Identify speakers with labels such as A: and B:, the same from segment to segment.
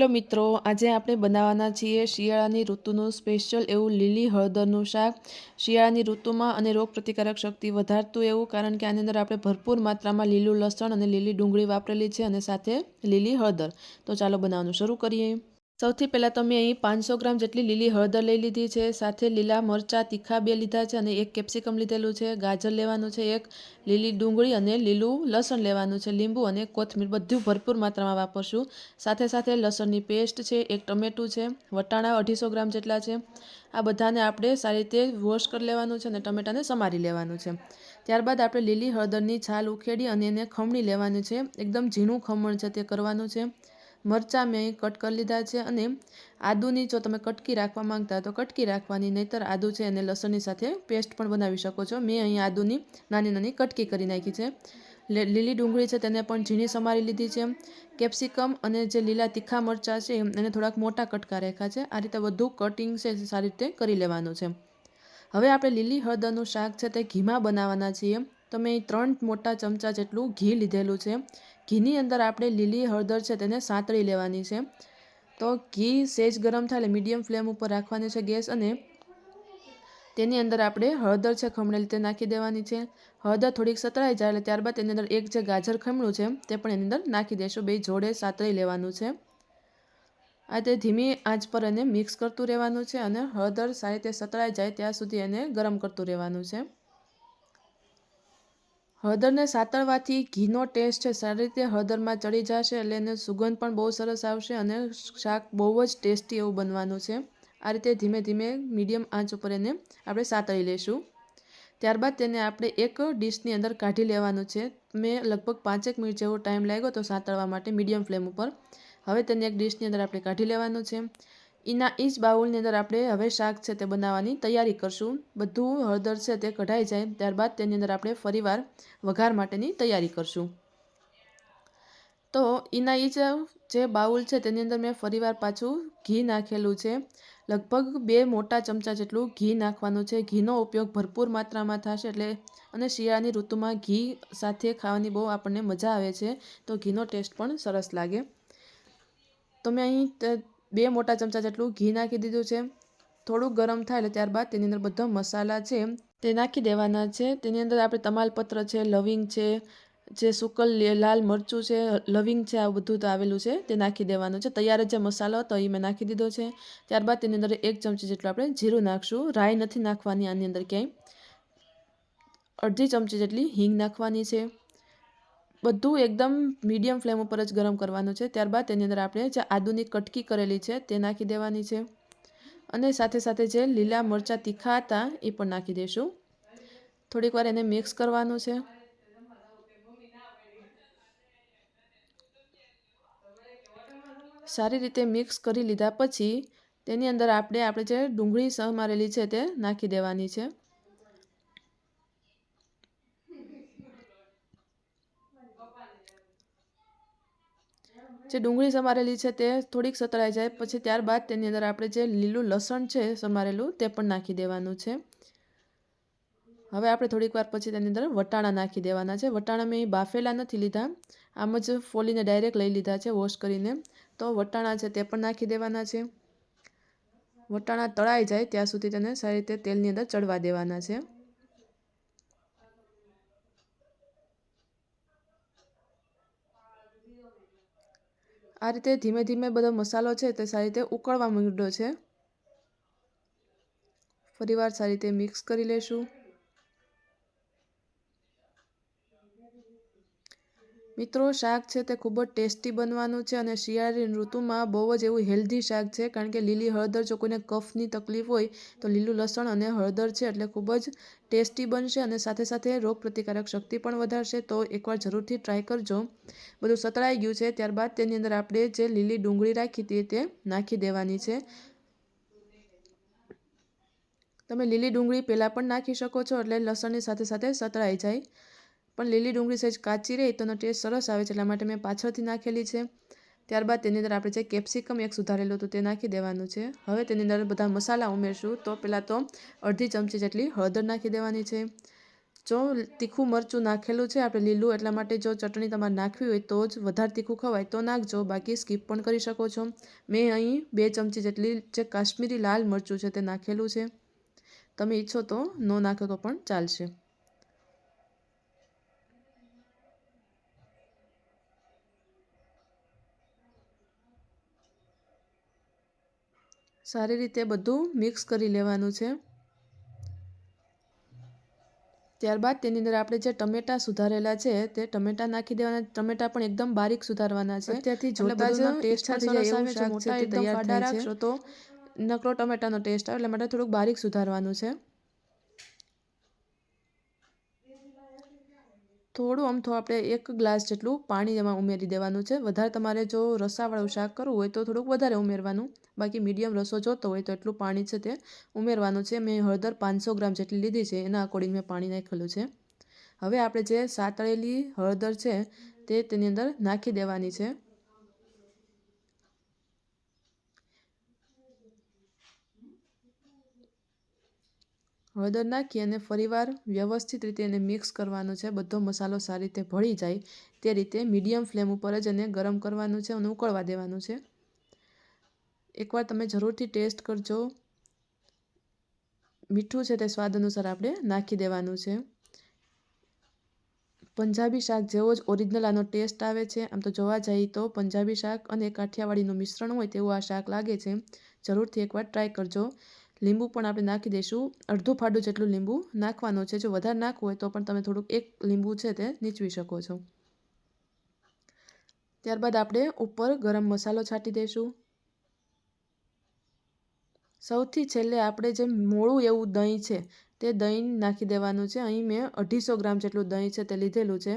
A: Hello મિત્રો, આજે આપણે બનાવવાના છીએ શિયાળાની ઋતુનું સ્પેશિયલ એવું લીલી હળદરનું શાક. શિયાળાની ઋતુમાં અને રોગપ્રતિકારક શક્તિ વધારતું એવું કારણ કે આની અંદર આપણે ભરપૂર માત્રામાં લીલું લસણ અને લીલી ડુંગળી વાપરેલી છે અને સાથે લીલી હળદર. તો ચાલો બનાવવાનું શરૂ કરીએ. સૌથી પહેલાં તો મેં અહીં પાંચસો ગ્રામ જેટલી લીલી હળદર લઈ લીધી છે, સાથે લીલા મરચાં તીખા બે લીધા છે અને એક કેપ્સિકમ લીધેલું છે, ગાજર લેવાનું છે એક, લીલી ડુંગળી અને લીલું લસણ લેવાનું છે, લીંબુ અને કોથમીર બધું ભરપૂર માત્રામાં વાપરશું. સાથે સાથે લસણની પેસ્ટ છે, એક ટમેટું છે, વટાણા અઢીસો ગ્રામ જેટલા છે. આ બધાને આપણે સારી રીતે વોશ કરી લેવાનું છે અને ટમેટાને સમારી લેવાનું છે. ત્યારબાદ આપણે લીલી હળદરની છાલ ઉખેડી અને એને ખમણી લેવાનું છે, એકદમ ઝીણું ખમણ છે તે કરવાનું છે. મરચાં મેં કટ કરી લીધા છે અને આદુની જો તમે કટકી રાખવા માંગતા તો કટકી રાખવાની, નહીંતર આદુ છે અને લસણની સાથે પેસ્ટ પણ બનાવી શકો છો. મેં અહીં આદુની નાની નાની કટકી કરી નાખી છે. લીલી ડુંગળી છે તેને પણ ઝીણી સમારી લીધી છે. કેપ્સિકમ અને જે લીલા તીખા મરચાં છે એને થોડાક મોટા કટકા રાખ્યા છે. આ રીતે બધું કટિંગ છે સારી રીતે કરી લેવાનું છે. હવે આપણે લીલી હળદરનું શાક છે તે ઘીમાં બનાવવાના છીએ. તો મેં ત્રણ મોટા ચમચા જેટલું ઘી લીધેલું છે. ઘીની અંદર આપણે લીલી હળદર છે તેને સાંતળી લેવાની છે. તો ઘી સેજ ગરમ થાય એટલે મીડિયમ ફ્લેમ ઉપર રાખવાની છે ગેસ અને તેની અંદર આપણે હળદર છે ખમણેલી તે નાખી દેવાની છે. હળદર થોડીક સતળાઈ જાય એટલે ત્યારબાદ તેની અંદર એક જે ગાજર ખમણું છે તે પણ એની અંદર નાખી દઈશું બે જોડે સાતળી લેવાનું છે. આ તે ધીમી આંચ પર એને મિક્સ કરતું રહેવાનું છે અને હળદર સારી રીતે સતળાઈ જાય ત્યાં સુધી એને ગરમ કરતું રહેવાનું છે. હળદરને સાતળવાથી ઘીનો ટેસ્ટ છે સારી રીતે હળદરમાં ચડી જશે એટલે એને સુગંધ પણ બહુ સરસ આવશે અને શાક બહુ જ ટેસ્ટી એવું બનવાનું છે. આ રીતે ધીમે ધીમે મીડિયમ આંચ ઉપર એને આપણે સાતળી લઈશું. ત્યારબાદ તેને આપણે એક ડીશની અંદર કાઢી લેવાનું છે. મેં લગભગ પાંચેક મિનિટ જેવો ટાઈમ લાગ્યો તો સાતળવા માટે મીડિયમ ફ્લેમ ઉપર. હવે તેને એક ડીશની અંદર આપણે કાઢી લેવાનું છે. એના એ જ બાઉલની અંદર આપણે હવે શાક છે તે બનાવવાની તૈયારી કરશું. બધું હળદર છે તે કઢાઈ જાય, ત્યારબાદ તેની અંદર આપણે ફરીવાર વઘાર માટેની તૈયારી કરશું. તો એના એ જ બાઉલ છે તેની અંદર મેં ફરીવાર પાછું ઘી નાખેલું છે. લગભગ બે મોટા ચમચા જેટલું ઘી નાખવાનું છે. ઘીનો ઉપયોગ ભરપૂર માત્રામાં થશે એટલે અને શિયાળાની ઋતુમાં ઘી સાથે ખાવાની બહુ આપણને મજા આવે છે, તો ઘીનો ટેસ્ટ પણ સરસ લાગે. તો મેં અહીં બે મોટા ચમચા જેટલું ઘી નાખી દીધું છે. થોડુંક ગરમ થાય એટલે ત્યારબાદ તેની અંદર બધા મસાલા છે તે નાખી દેવાના છે. તેની અંદર આપણે તમાલપત્ર છે, લવિંગ છે, જે સુકલ લાલ મરચું છે, લવિંગ છે આ બધું તો આવેલું છે તે નાખી દેવાનું છે. તૈયાર જે મસાલો હતો એ મેં નાખી દીધો છે. ત્યારબાદ તેની અંદર એક ચમચી જેટલું આપણે જીરું નાખશું. રાઈ નથી નાખવાની આની અંદર ક્યાંય. અડધી ચમચી જેટલી હિંગ નાખવાની છે. બધું એકદમ મીડિયમ ફ્લેમ ઉપર જ ગરમ કરવાનું છે. ત્યારબાદ તેની અંદર આપણે જે આદુની કટકી કરેલી છે તે નાખી દેવાની છે. અને સાથે સાથે જે લીલા મરચાં તીખા હતા એ પણ નાખી દઈશું. થોડીક વાર એને મિક્સ કરવાનું છે. સારી રીતે મિક્સ કરી લીધા પછી તેની અંદર આપણે આપણે જે ડુંગળી સમારેલી છે તે નાખી દેવાની છે. જે ડુંગળી સમારેલી છે તે થોડીક સતળાઈ જાય. પછી ત્યારબાદ તેની અંદર આપણે જે લીલું લસણ છે સમારેલું તે પણ નાખી દેવાનું છે. હવે આપણે થોડીક વાર પછી તેની અંદર વટાણા નાખી દેવાના છે. વટાણા મેં બાફેલા નથી લીધા. આમ જ ફોલીને ડાયરેક્ટ લઈ લીધા છે વોશ કરીને. તો વટાણા છે તે પણ નાખી દેવાના છે. વટાણા તળાઈ જાય ત્યાં સુધી તેને સારી રીતે તેલની અંદર ચડવા દેવાના છે. આ રીતે ધીમે ધીમે બધો મસાલો છે તે સારી રીતે ઉકળવા માંડ્યો છે. ફરીવાર સારી રીતે મિક્સ કરી લેશું. મિત્રો, શાક છે તે ખૂબ જ ટેસ્ટી બનવાનું છે અને શિયાળાની ઋતુમાં બહુ જ એવું હેલ્ધી શાક છે. કારણ કે લીલી હળદર, જો કોઈને કફની તકલીફ હોય, તો લીલું લસણ અને હળદર છે એટલે ખૂબ જ ટેસ્ટી બનશે અને સાથે સાથે રોગ પ્રતિકારક શક્તિ પણ વધારશે. તો એકવાર જરૂરથી ટ્રાય કરજો. બધું સતળાઈ ગયું છે. ત્યારબાદ તેની અંદર આપણે જે લીલી ડુંગળી રાખી હતી તે નાખી દેવાની છે. તમે લીલી ડુંગળી પહેલાં પણ નાખી શકો છો એટલે લસણની સાથે સાથે સતળાઈ જાય. પણ લીલી ડુંગળી સહેજ કાચી રહે તો એનો ટેસ્ટ સરસ આવે છે, એટલા માટે મેં પાછળથી નાખેલી છે. ત્યારબાદ તેની અંદર આપણે જે કેપ્સિકમ એક સુધારેલું હતું તે નાખી દેવાનું છે. હવે તેની અંદર બધા મસાલા ઉમેરશું. તો પહેલાં તો અડધી ચમચી જેટલી હળદર નાખી દેવાની છે. જો તીખું મરચું નાખેલું છે, આપણે લીલું એટલા માટે જો ચટણી તમારે નાખવી હોય તો જ વધારે તીખું ખવાય. તો નાખજો, બાકી સ્કીપ પણ કરી શકો છો. મેં અહીં બે ચમચી જેટલી જે કાશ્મીરી લાલ મરચું છે તે નાખેલું છે. તમે ઈચ્છો તો ન નાખો તો પણ ચાલશે. સારી રીતે બધું મિક્સ કરી લેવાનું છે. ત્યારબાદ તેની અંદર આપણે જે ટમેટાં સુધારેલા છે તે ટમેટા નાખી દેવાના. ટમેટા પણ એકદમ બારીક સુધારવાના છે. ત્યાંથી જોતા જ ટેસ્ટ થઈ જાય એવું શાક છે તૈયાર થાય છે. તો નકરો ટમેટાનો ટેસ્ટ આવે એટલે માટે થોડુંક બારીક સુધારવાનું છે. થોડું અમથું આપણે એક ગ્લાસ જેટલું પાણી એમાં ઉમેરી દેવાનું છે. વધારે તમારે જો રસાવાળું શાક કરવું હોય તો થોડુંક વધારે ઉમેરવાનું. બાકી મીડિયમ રસો જોતો હોય તો એટલું પાણી છે તે ઉમેરવાનું છે. મેં હળદર પાંચસો ગ્રામ જેટલી લીધી છે, એના અકોર્ડિંગ મેં પાણી નાખેલું છે. હવે આપણે જે સાતળેલી હળદર છે તે તેની અંદર નાખી દેવાની છે. હળદર નાખી અને ફરીવાર વ્યવસ્થિત રીતે એને મિક્સ કરવાનું છે. બધો મસાલો સારી રીતે ભળી જાય તે રીતે મીડિયમ ફ્લેમ ઉપર જ એને ગરમ કરવાનું છે અને ઉકળવા દેવાનું છે. એકવાર તમે જરૂરથી ટેસ્ટ કરજો. મીઠું છે તે સ્વાદ અનુસાર આપણે નાખી દેવાનું છે. પંજાબી શાક જેવો જ ઓરિજિનલ આનો ટેસ્ટ આવે છે. આમ તો જોવા જઈએ તો પંજાબી શાક અને કાઠિયાવાડીનું મિશ્રણ હોય તેવું આ શાક લાગે છે. જરૂરથી એકવાર ટ્રાય કરજો. લીંબુ પણ આપણે નાખી દઈશું. અડધો ફાડો જેટલું લીંબુ નાખવાનું છે. જો વધારે નાખવું હોય તો પણ તમે થોડુંક એક લીંબુ છે તે નીચવી શકો છો. ત્યારબાદ આપણે ઉપર ગરમ મસાલો છાંટી દઈશું. સૌથી છેલ્લે આપણે જે મોળું એવું દહીં છે તે દહીં નાખી દેવાનું છે. અહીં મેં અઢીસો ગ્રામ જેટલું દહીં છે તે લીધેલું છે.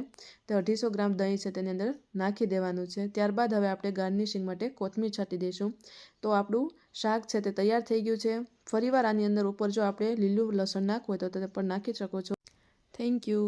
A: તે અઢીસો ગ્રામ દહીં છે તેની અંદર નાખી દેવાનું છે. ત્યારબાદ હવે આપણે ગાર્નિશિંગ માટે કોથમીર છાંટી દઈશું. તો આપણું શાક છે તે તૈયાર થઈ ગયું છે. ફરીવાર આની અંદર ઉપર જો આપણે લીલું લસણ નાખવું હોય તો તે પણ નાખી શકો છો. Thank you.